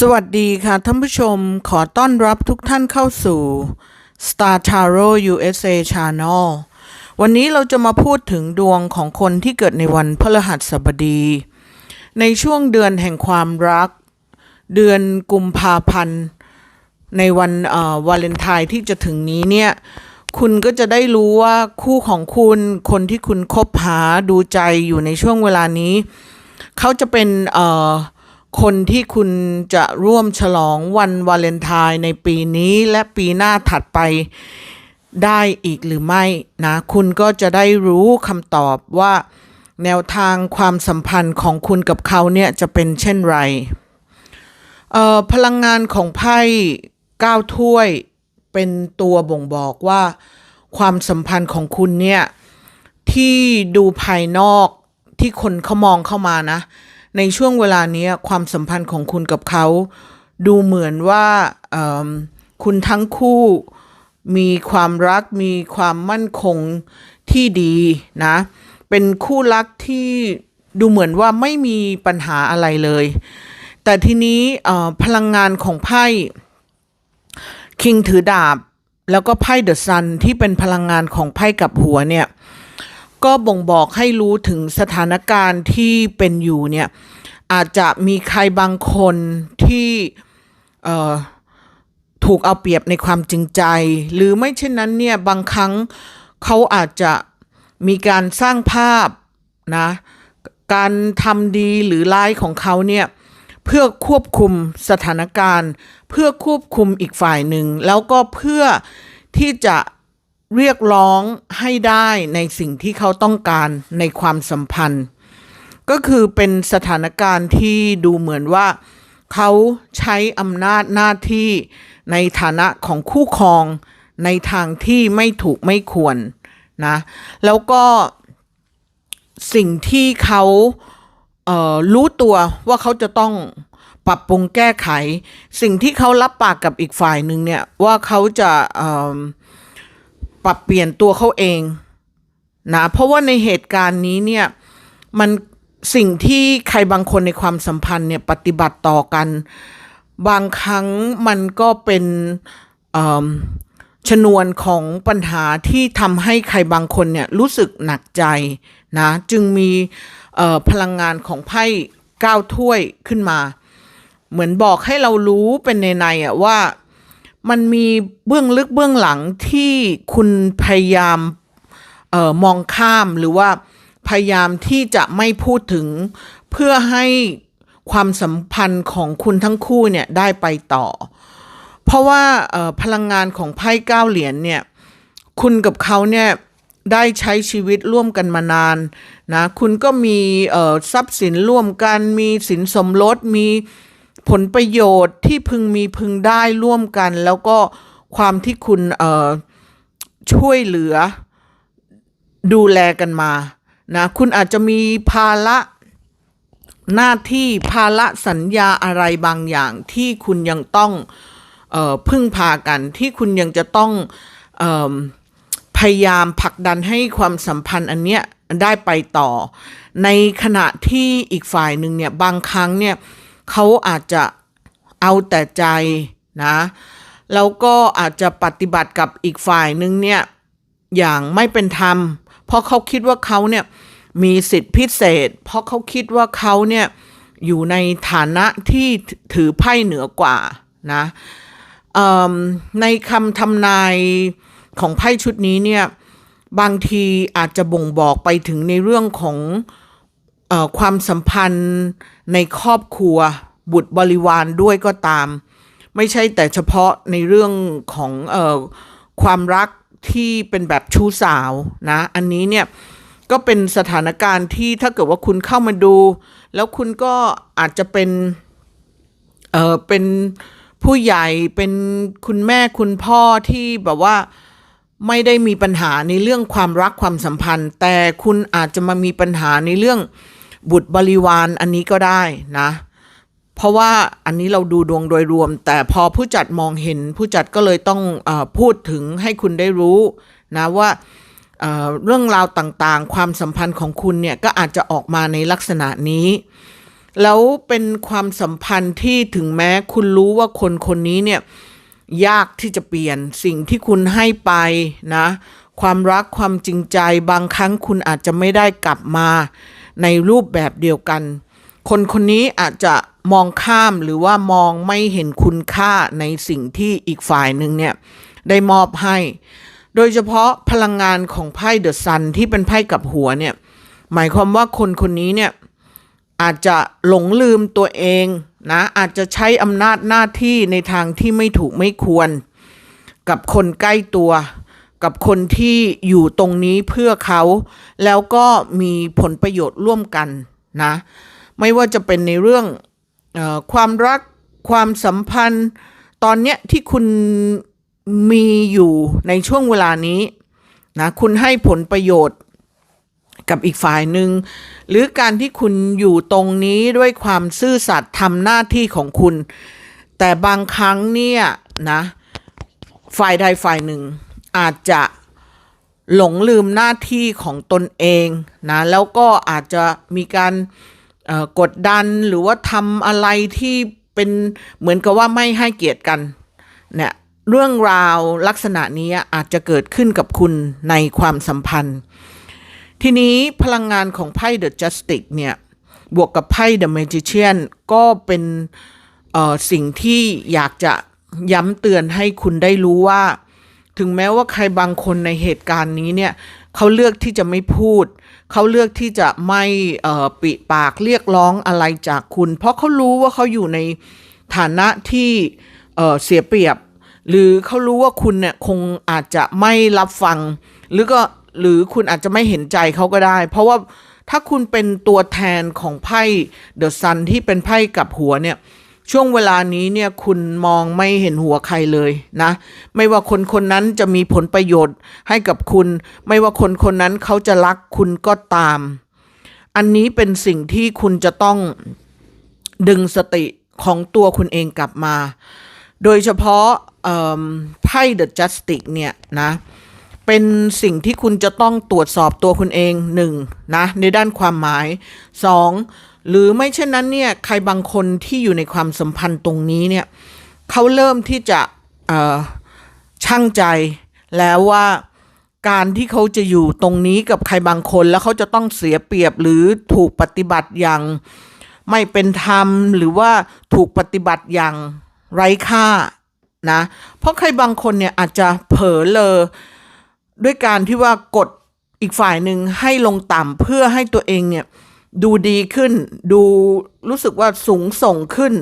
สวัสดีค่ะท่านผู้ชมขอต้อนรับทุกท่านเข้าสู่ Star Tarot USA Channel วันนี้เราจะมาพูดถึงดวงของคนที่เกิดในวันพฤหัสบดี ในช่วงเดือนแห่งความรัก เดือนกุมภาพันธ์ ในวันวาเลนไทน์ที่จะถึงนี้เนี่ย คุณก็จะได้รู้ว่าคู่ของคุณคนที่คุณคบหาดูใจอยู่ในช่วงเวลานี้ เขาจะเป็นเอ่อ คนที่คุณจะร่วมฉลองวันวาเลนไทน์ในปีนี้และปีหน้าถัดไปได้อีกหรือไม่นะ คุณก็จะได้รู้คำตอบว่าแนวทางความสัมพันธ์ของคุณกับเขาเนี่ยจะเป็นเช่นไรเอ่อพลังงานของไพ่เก้าถ้วยเป็นตัวบ่งบอกว่า ความสัมพันธ์ของคุณเนี่ย ที่ดูภายนอกที่คนเขามองเข้ามานะ ในช่วงเวลานี้ความสัมพันธ์ของคุณกับเขา ดูเหมือนว่าคุณทั้งคู่มีความรักมีความมั่นคงที่ดีนะ เป็นคู่รักที่ดูเหมือนว่าไม่มีปัญหาอะไรเลย แต่ทีนี้พลังงานของไพ่คิงถือดาบ แล้วก็ไพ่เดอะซันที่เป็นพลังงานของไพ่กับหัวเนี่ย ก็บ่งบอกให้รู้ถึงสถานการณ์ที่เป็นอยู่เนี่ยอาจจะมีใครบางคนที่ถูกเอาเปรียบในความจริงใจ หรือไม่เช่นนั้นเนี่ยบางครั้งเขาอาจจะมีการสร้างภาพนะการทำดีหรือร้ายของเขาเนี่ยเพื่อควบคุมสถานการณ์ เพื่อควบคุมอีกฝ่ายหนึ่ง แล้วก็เพื่อที่จะ เรียกร้องให้ได้ในสิ่งที่เขาต้องการในความสัมพันธ์ ก็คือเป็นสถานการณ์ที่ดูเหมือนว่า เขาใช้อำนาจหน้าที่ในฐานะของคู่ครองในทางที่ไม่ถูกไม่ควรนะแล้วก็สิ่งที่เขาเอ่อรู้ตัวว่าเขาจะต้องปรับปรุงแก้ไข สิ่งที่เขารับปากกับอีกฝ่ายหนึ่งเนี่ยว่าเขาจะเอ่อ ปรับเปลี่ยนตัวเขาเองนะเพราะว่าในเหตุการณ์นี้เนี่ยมันสิ่งที่ใครบางคนในความสัมพันธ์เนี่ยปฏิบัติต่อกัน บางครั้งมันก็เป็นชนวนของปัญหาที่ทำให้ใครบางคนเนี่ยรู้สึกหนักใจนะจึงมีพลังงานของไพ่ก้าวถ้วยขึ้นมา เหมือนบอกให้เรารู้เป็นในในอะว่า มันมีเบื้องลึกเบื้องหลังที่คุณพยายามออมองข้ามหรือว่าพยายามที่จะไม่พูดถึงเพื่อให้ความสัมพันธ์ของคุณทั้งคู่เนี่ยได้ไปต่อ เพราะว่าออพลังงานของไพ่เก้าเหรียญเนี่ยคุณกับเขาเนี่ยได้ใช้ชีวิตร่วมกันมานานนะคุณก็มีออทรัพย์สินร่วมกัน มีสินสมรสมี ผลประโยชน์ที่พึงมีพึงได้ร่วมกัน แล้วก็ความที่คุณเอ่อช่วยเหลือดูแลกันมานะคุณอาจจะมีภาระหน้าที่ภาระสัญญาอะไรบางอย่างที่คุณยังต้องเออพึ่งพากัน ที่คุณยังจะต้องเออพยายามผลักดันให้ความสัมพันธ์อันเนี้ยได้ไปต่อ ในขณะที่อีกฝ่ายหนึ่งเนี่ยบางครั้งเนี่ยเเขาอาจจะเอาแต่ใจนะแล้วก็อาจจะปฏิบัติกับอีกฝ่ายหนึ่งเนี่ยอย่างไม่เป็นธรรม เพราะเขาคิดว่าเขาเนี่ยมีสิทธิพิเศษ เพราะเขาคิดว่าเขาเนี่ยอยู่ในฐานะที่ถือไพ่เหนือกว่านะในคำทำนายของไพ่ชุดนี้เนี่ยบางทีอาจจะบ่งบอกไปถึงในเรื่องของ ความสัมพันธ์ในครอบครัวบุตรบริวารด้วยก็ตาม ไม่ใช่แต่เฉพาะในเรื่องของออความรักที่เป็นแบบชู้สาวนะอันนี้เนี่ยก็เป็นสถานการณ์ที่ถ้าเกิดว่าคุณเข้ามาดู แล้วคุณก็อาจจะเป็นเออเป็นผู้ใหญ่เป็นคุณแม่คุณพ่อที่แบบว่า ไม่ได้มีปัญหาในเรื่องความรักความสัมพันธ์ แต่คุณอาจจะมามีปัญหาในเรื่องบุตรบริวารอันนี้ก็ได้นะ เพราะว่าอันนี้เราดูดวงโดยรวม แต่พอผู้จัดมองเห็นผู้จัดก็เลยต้องอพูดถึงให้คุณได้รู้นะว่าเเรื่องราวต่างๆ ความสัมพันธ์ของคุณเนี่ยก็อาจจะออกมาในลักษณะนี้ แล้วเป็นความสัมพันธ์ที่ถึงแม้คุณรู้ว่าคนคนนี้เนี่ย ยากที่จะเปลี่ยนสิ่งที่คุณให้ไปนะ ความรักความจริงใจบางครั้งคุณอาจจะไม่ได้กลับมาในรูปแบบเดียวกัน คนคนนี้อาจจะมองข้ามหรือว่ามองไม่เห็นคุณค่าในสิ่งที่อีกฝ่ายหนึ่งเนี่ยได้มอบให้ โดยเฉพาะพลังงานของไพ่เดอะซันที่เป็นไพ่กับหัวเนี่ยหมายความว่าคนคนนี้เนี่ยอาจจะหลงลืมตัวเอง นะอาจจะใช้อำนาจหน้าที่ในทางที่ไม่ถูกไม่ควร กับคนใกล้ตัว กับคนที่อยู่ตรงนี้เพื่อเขา แล้วก็มีผลประโยชน์ร่วมกันนะไม่ว่าจะเป็นในเรื่องออความรักความสัมพันธ์ ตอนเนี้ยที่คุณมีอยู่ในช่วงเวลานี้นะคุณให้ผลประโยชน์ กับอีกฝ่ายหนึ่ง หรือการที่คุณอยู่ตรงนี้ด้วยความซื่อสัตย์ทำหน้าที่ของคุณ แต่บางครั้งเนี่ยนะฝ่ายใดฝ่ายหนึ่ง อาจจะหลงลืมหน้าที่ของตนเองนะแล้วก็อาจจะมีการกดดันหรือว่าทำอะไรที่เป็นเหมือนกับว่าไม่ให้เกียรติกันเนี่ยเรื่องราวลักษณะนี้อาจจะเกิดขึ้นกับคุณในความสัมพันธ์ ทีนี้พลังงานของไพ่ The Justice เนี่ย บวกกับไพ่ The Magician ก็เป็นสิ่งที่อยากจะย้ำเตือนให้คุณได้รู้ว่า ถึงแม้ว่าใครบางคนในเหตุการณ์นี้เนี่ย เขาเลือกที่จะไม่พูด เขาเลือกที่จะไม่ปิปากเรียกร้องอะไรจากคุณ เพราะเขารู้ว่าเขาอยู่ในฐานะที่เสียเปรียบ หรือเขารู้ว่าคุณเนี่ยคงอาจจะไม่รับฟัง หรือก็ หรือคุณอาจจะไม่เห็นใจเขาก็ได้ เพราะว่าถ้าคุณเป็นตัวแทนของไพ่เดอะซันที่เป็นไพ่กับหัวเนี่ยช่วงเวลานี้เนี่ยคุณมองไม่เห็นหัวใครเลยนะ ไม่ว่าคนคนนั้นจะมีผลประโยชน์ให้กับคุณ ไม่ว่าคนคนนั้นเขาจะรักคุณก็ตาม อันนี้เป็นสิ่งที่คุณจะต้องดึงสติของตัวคุณเองกลับมา โดยเฉพาะไพ่ The Justice เนี่ยนะ เป็นสิ่งที่คุณจะต้องตรวจสอบตัวคุณเองหนึ่งนะในด้านความหมายสองหรือไม่เช่นนั้นเนี่ยใครบางคนที่อยู่ในความสัมพันธ์ตรงนี้เนี่ยเขาเริ่มที่จะเอ่อช่างใจแล้วว่าการที่เขาจะอยู่ตรงนี้กับใครบางคนแล้วเขาจะต้องเสียเปรียบหรือถูกปฏิบัติอย่างไม่เป็นธรรมหรือว่าถูกปฏิบัติอย่างไร้ค่านะเพราะใครบางคนเนี่ยอาจจะเผลอเลอ ด้วยการที่ว่ากดอีกฝ่ายหนึ่งให้ลงต่ำเพื่อให้ตัวเองเนี่ยดูดีขึ้น ดูรู้สึกว่าสูงส่งขึ้น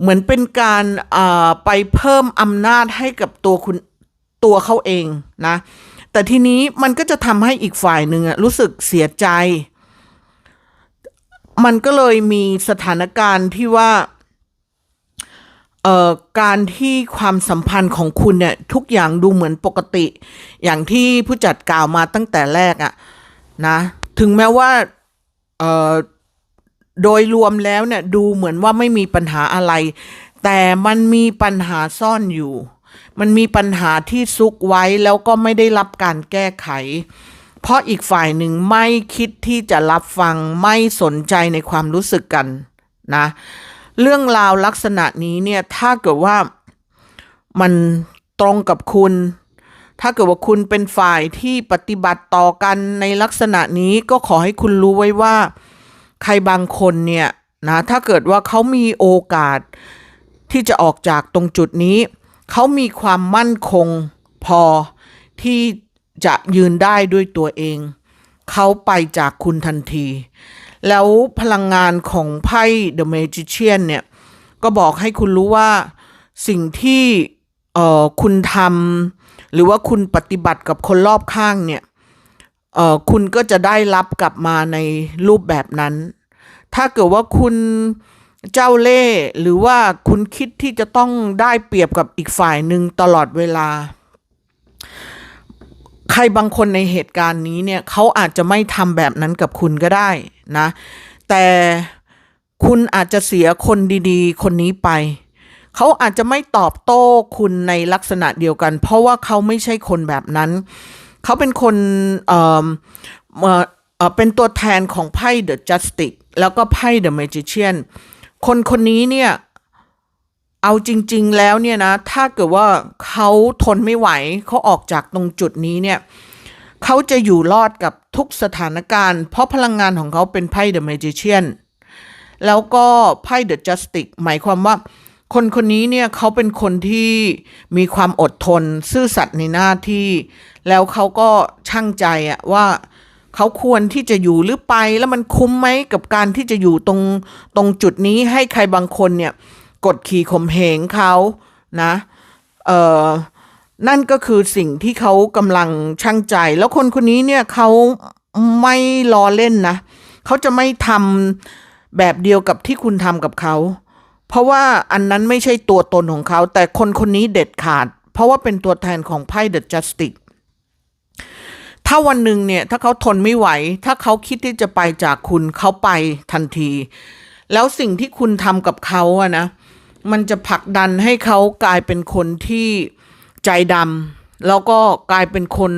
เหมือนเป็นการอ่าไปเพิ่มอำนาจให้กับตัวคุณตัวเขาเองนะ แต่ทีนี้มันก็จะทำให้อีกฝ่ายหนึ่งอะรู้สึกเสียใจ มันก็เลยมีสถานการณ์ที่ว่า เอ่อการที่ความสัมพันธ์ของคุณเนี่ยทุกอย่างดูเหมือนปกติ อย่างที่ผู้จัดกล่าวมาตั้งแต่แรกอะนะถึงแม้ว่าเอ่อโดยรวมแล้วเนี่ยดูเหมือนว่าไม่มีปัญหาอะไร แต่มันมีปัญหาซ่อนอยู่ มันมีปัญหาที่ซุกไว้แล้วก็ไม่ได้รับการแก้ไข เพราะอีกฝ่ายหนึ่งไม่คิดที่จะรับฟังไม่สนใจในความรู้สึกกันนะ เรื่องราวลักษณะนี้เนี่ยถ้าเกิดว่ามันตรงกับคุณ ถ้าเกิดว่าคุณเป็นฝ่ายที่ปฏิบัติต่อกันในลักษณะนี้ก็ขอให้คุณรู้ไว้ว่า ใครบางคนเนี่ยนะถ้าเกิดว่าเขามีโอกาสที่จะออกจากตรงจุดนี้ เขามีความมั่นคงพอที่จะยืนได้ด้วยตัวเอง เขาไปจากคุณทันที แล้วพลังงานของไพ่ The Magician เนี่ย ก็บอกให้คุณรู้ว่าสิ่งที่เอ่อคุณทำหรือว่าคุณปฏิบัติกับคนรอบข้างเนี่ยเอ่อคุณก็จะได้รับกลับมาในรูปแบบนั้น ถ้าเกิดว่าคุณเจ้าเล่ห์หรือว่าคุณคิดที่จะต้องได้เปรียบกับอีกฝ่ายหนึ่งตลอดเวลา ใครบางคนในเหตุการณ์นี้เนี่ยเขาอาจจะไม่ทำแบบนั้นกับคุณก็ได้นะ แต่คุณอาจจะเสียคนดีๆ คนนี้ไป เขาอาจจะไม่ตอบโต้คุณในลักษณะเดียวกัน เพราะว่าเขาไม่ใช่คนแบบนั้น เขาเป็นคนเอ่อเอ่อเอ่อเป็นตัวแทนของไพ่ The Justice แล้วก็ไพ่ The Magician คนคนนี้เนี่ย เอาจริง ๆ แล้วเนี่ยนะ ถ้าเกิดว่าเขาทนไม่ไหวเขาออกจากตรงจุดนี้เนี่ยเขาจะอยู่รอดกับทุกสถานการณ์ เพราะพลังงานของเขาเป็นไพ่ The Magician แล้วก็ไพ่ The Justice หมายความว่าคนคนนี้เนี่ยเขาเป็นคนที่มีความอดทน ซื่อสัตย์ในหน้าที่ แล้วเขาก็ช่างใจอะว่าเขาควรที่จะอยู่หรือไปแล้วมันคุ้มไหมกับการที่จะอยู่ตรงตรงจุดนี้ให้ใครบางคนเนี่ย กดขี่ข่มเหงเขานะเอ่อนั่นก็คือสิ่งที่เขากำลังช่างใจ แล้วคนคนนี้เนี่ยเขาไม่ล้อเล่นนะเขาจะไม่ทำแบบเดียวกับที่คุณทำกับเขา เพราะว่าอันนั้นไม่ใช่ตัวตนของเขา แต่คนคนนี้เด็ดขาด เพราะว่าเป็นตัวแทนของไพ่ The Justice ถ้าวันหนึ่งเนี่ยถ้าเขาทนไม่ไหว ถ้าเขาคิดที่จะไปจากคุณเขาไปทันที แล้วสิ่งที่คุณทำกับเขาอะนะ มันจะผลักดันให้เขากลายเป็นคนที่ใจดำแล้วก็กลายเป็นคน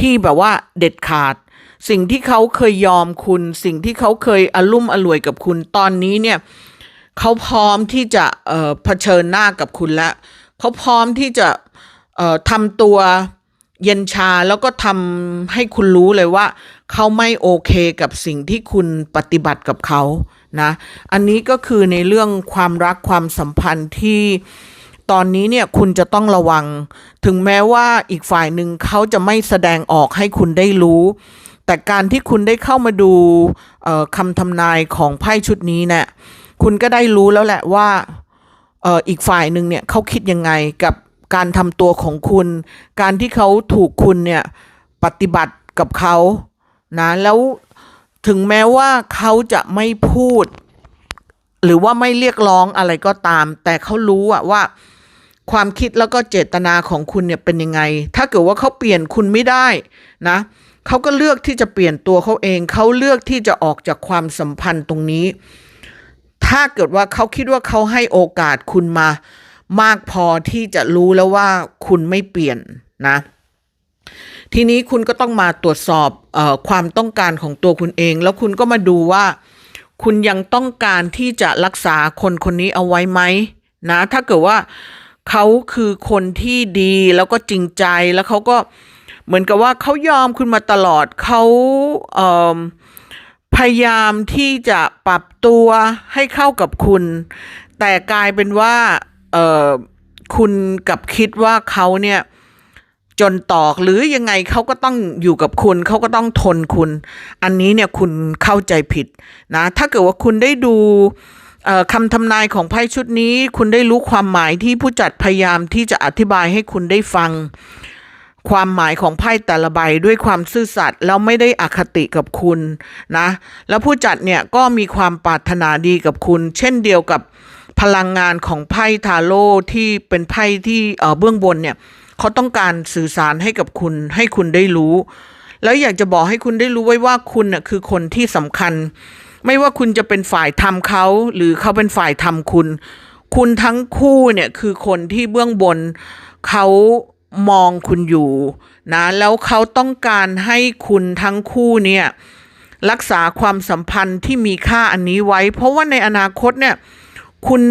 ที่แบบว่าเด็ดขาด สิ่งที่เขาเคยยอมคุณ สิ่งที่เขาเคยอลุ่มอล่วยกับคุณตอนนี้เนี่ยเขาพร้อมที่จะเเผชิญหน้ากับคุณแล้วเขาพร้อมที่จะทำตัวเย็นชาแล้วก็ทำให้คุณรู้เลยว่า เขาไม่โอเคกับสิ่งที่คุณปฏิบัติกับเขา นะอันนี้ก็คือในเรื่องความรักความสัมพันธ์ที่ตอนนี้เนี่ยคุณจะต้องระวัง ถึงแม้ว่าอีกฝ่ายหนึ่งเขาจะไม่แสดงออกให้คุณได้รู้ แต่การที่คุณได้เข้ามาดูคำทำนายของไพ่ชุดนี้เนี่ยคุณก็ได้รู้แล้วแหละว่าอีกฝ่ายหนึ่งเนี่ยเขาคิดยังไงกับการทำตัวของคุณ การที่เขาถูกคุณเนี่ยปฏิบัติกับเขานะแล้ว ถึงแม้ว่าเขาจะไม่พูด หรือว่าไม่เรียกร้องอะไรก็ตาม แต่เขารู้อะว่า ความคิดแล้วก็เจตนาของคุณเนี่ยเป็นยังไง ถ้าเกิดว่าเขาเปลี่ยนคุณไม่ได้นะเขาก็เลือกที่จะเปลี่ยนตัวเขาเอง เขาเลือกที่จะออกจากความสัมพันธ์ตรงนี้ ถ้าเกิดว่าเขาคิดว่าเขาให้โอกาสคุณมามากพอที่จะรู้แล้วว่าคุณไม่เปลี่ยนนะ ทีนี้คุณก็ต้องมาตรวจสอบออความต้องการของตัวคุณเอง แล้วคุณก็มาดูว่า คุณยังต้องการที่จะรักษาคนคนนี้เอาไว้ไหมนะถ้าเกิดว่าเขาคือคนที่ดีแล้วก็จริงใจแล้วเขาก็เหมือนกับว่าเขายอมคุณมาตลอดเขาเพยายามที่จะปรับตัวให้เข้ากับคุณ แต่กลายเป็นว่าคุณกับคิดว่าเขาเนี่ย จนตอกหรือยังไงเขาก็ต้องอยู่กับคุณเขาก็ต้องทนคุณ อันนี้เนี่ยคุณเข้าใจผิดนะถ้าเกิดว่าคุณได้ดูคำทำนายของไพ่ชุดนี้ คุณได้รู้ความหมายที่ผู้จัดพยายามที่จะอธิบายให้คุณได้ฟัง ความหมายของไพ่แต่ละใบด้วยความซื่อสัตย์แล้วไม่ได้อคติกับคุณนะแล้วผู้จัดเนี่ยก็มีความปรารถนาดีกับคุณ เช่นเดียวกับพลังงานของไพ่ทาโร่ที่เป็นไพ่ที่เบื้องบนเนี่ย เขาต้องการสื่อสารให้กับคุณ ให้คุณได้รู้ แล้วอยากจะบอกให้คุณได้รู้ไว้ว่าคุณน่ะคือคนที่สำคัญ ไม่ว่าคุณจะเป็นฝ่ายทำเขาหรือเขาเป็นฝ่ายทำคุณ คุณทั้งคู่เนี่ยคือคนที่เบื้องบนเขามองคุณอยู่นะแล้วเขาต้องการให้คุณทั้งคู่เนี่ยรักษาความสัมพันธ์ที่มีค่าอันนี้ไว้ เพราะว่าในอนาคตเนี่ยคุณ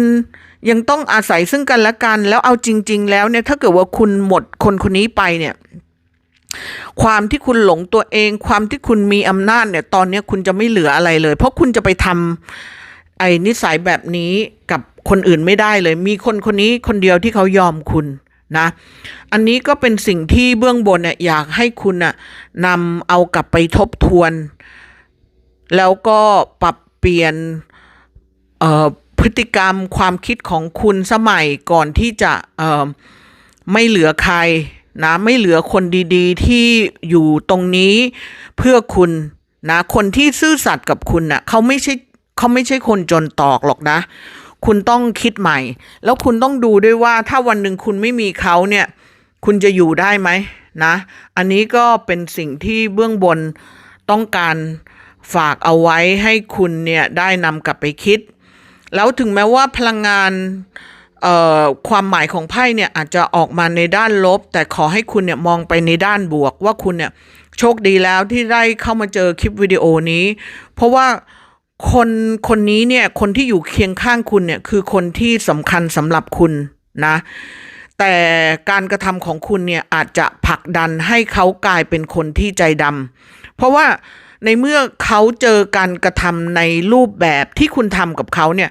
ยังต้องอาศัยซึ่งกันและกัน แล้วเอาจริง ๆ แล้วเนี่ยถ้าเกิดว่าคุณหมดคนคนนี้ไปเนี่ยความที่คุณหลงตัวเอง ความที่คุณมีอำนาจเนี่ยตอนนี้คุณจะไม่เหลืออะไรเลย เพราะคุณจะไปทำไอ้นิสัยแบบนี้กับคนอื่นไม่ได้เลย มีคนคนนี้คนเดียวที่เขายอมคุณนะ อันนี้ก็เป็นสิ่งที่เบื้องบนเนี่ยอยากให้คุณน่ะนำเอากลับไปทบทวน แล้วก็ปรับเปลี่ยนเอ่อ พฤติกรรมความคิดของคุณสมัยก่อนที่จะไม่เหลือใครนะไม่เหลือคนดีๆ ที่อยู่ตรงนี้เพื่อคุณนะคนที่ซื่อสัตย์กับคุณนะ่ะเขาไม่ใช่เขาไม่ใช่คนจนตอกหรอกนะ คุณต้องคิดใหม่ แล้วคุณต้องดูด้วยว่าถ้าวันหนึ่งคุณไม่มีเขาเนี่ยคุณจะอยู่ได้ไหมนะอันนี้ก็เป็นสิ่งที่เบื้องบนต้องการฝากเอาไว้ให้คุณเนี่ยได้นำกลับไปคิด แล้วถึงแม้ว่าพลังงานความหมายของไพ่เนี่ยอาจจะออกมาในด้านลบ แต่ขอให้คุณเนี่ยมองไปในด้านบวก ว่าคุณเนี่ยโชคดีแล้วที่ได้เข้ามาเจอคลิปวิดีโอนี้ เพราะว่าคนคนนี้เนี่ยคนที่อยู่เคียงข้างคุณเนี่ยคือคนที่สำคัญสำหรับคุณนะ แต่การกระทำของคุณเนี่ยอาจจะผลักดันให้เขากลายเป็นคนที่ใจดำเพราะว่า ในเมื่อเขาเจอการกระทำในรูปแบบที่คุณทำกับเขาเนี่ย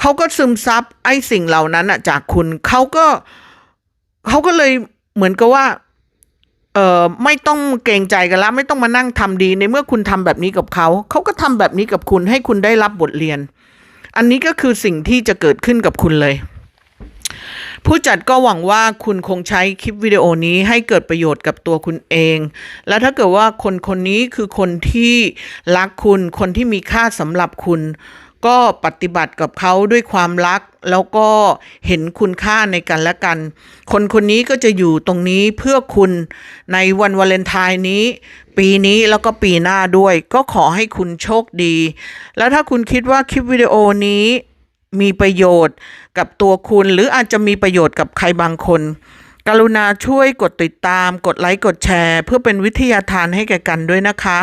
เขาก็ซึมซับไอ้สิ่งเหล่านั้นอะจากคุณเขาก็เขาก็เลยเหมือนกับว่าเอ่อไม่ต้องเกรงใจกันล้วไม่ต้องมานั่งทำดี ในเมื่อคุณทำแบบนี้กับเขาเขาก็ทำแบบนี้กับคุณให้คุณได้รับบทเรียน อันนี้ก็คือสิ่งที่จะเกิดขึ้นกับคุณเลย ผู้จัดก็หวังว่าคุณคงใช้คลิปวิดีโอนี้ให้เกิดประโยชน์กับตัวคุณเอง และถ้าเกิดว่าคนคนนี้คือคนที่รักคุณ คนที่มีค่าสำหรับคุณ ก็ปฏิบัติกับเขาด้วยความรัก แล้วก็เห็นคุณค่าในกันและกัน คนคนนี้ก็จะอยู่ตรงนี้เพื่อคุณในวันวาเลนไทน์นี้ ปีนี้แล้วก็ปีหน้าด้วย ก็ขอให้คุณโชคดี แล้วถ้าคุณคิดว่าคลิปวิดีโอนี้มีประโยชน์ กับตัวคุณ หรืออาจจะมีประโยชน์กับใครบางคน กรุณาช่วยกดติดตาม กดไลค์กดแชร์ เพื่อเป็นวิทยาทานให้แก่กันด้วยนะคะ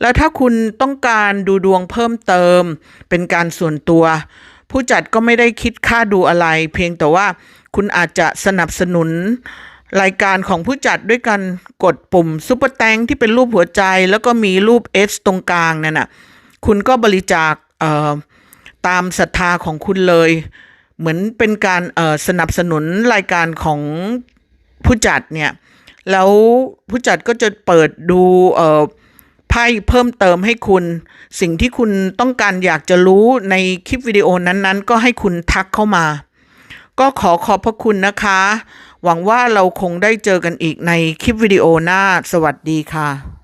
แล้วถ้าคุณต้องการดูดวงเพิ่มเติม เป็นการส่วนตัว ผู้จัดก็ไม่ได้คิดค่าดูอะไร เพียงแต่ว่าคุณอาจจะสนับสนุนรายการของผู้จัดด้วยการกดปุ่มซุปเปอร์แตงที่เป็นรูปหัวใจ แล้วก็มีรูป S ตรงกลางนั่นน่ะคุณก็บริจาคเอ่อตามศรัทธาของคุณเลย เหมือนเป็นการสนับสนุนรายการของผู้จัดเนี่ย แล้วผู้จัดก็จะเปิดดูไพ่เพิ่มเติมให้คุณ สิ่งที่คุณต้องการอยากจะรู้ในคลิปวิดีโอนั้นๆ ก็ให้คุณทักเข้ามา ก็ขอขอบพระคุณนะคะ หวังว่าเราคงได้เจอกันอีกในคลิปวิดีโอหน้า สวัสดีค่ะ